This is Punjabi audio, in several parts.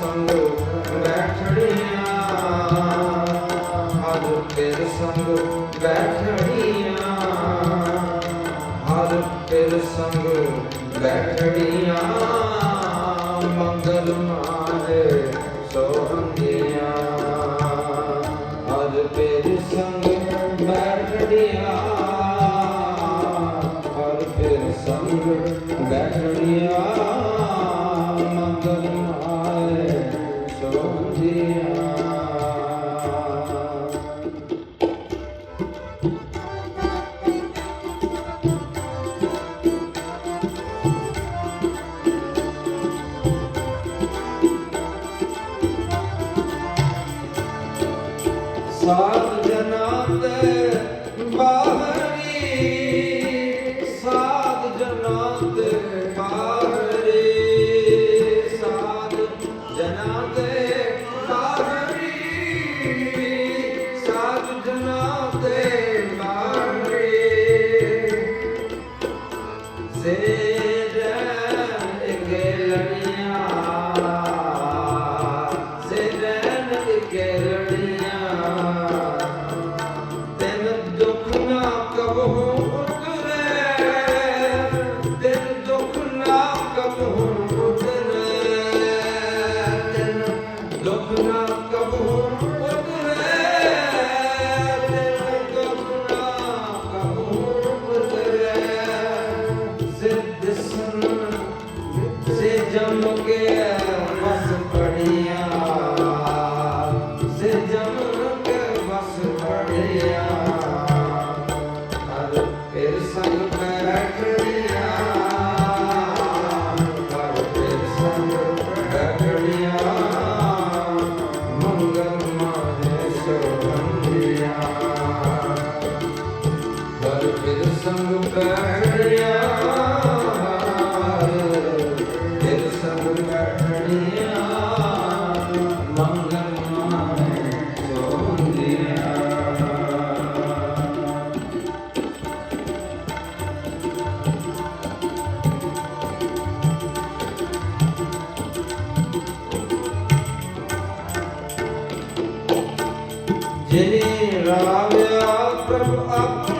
ਸੰਗ ਬੈਠੜੀਆਂ ਹਰ ਤੇਰ ਸੰਗ ਬੈਠੜੀਆਂ ਹਰ ਤੇਰ ਸੰਗ ਬੈਠੜੀਆਂ ਸਾਧ ਜਨਾ ਤੇ જેને રાવ્યા પ્રભુ આપ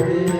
Yeah.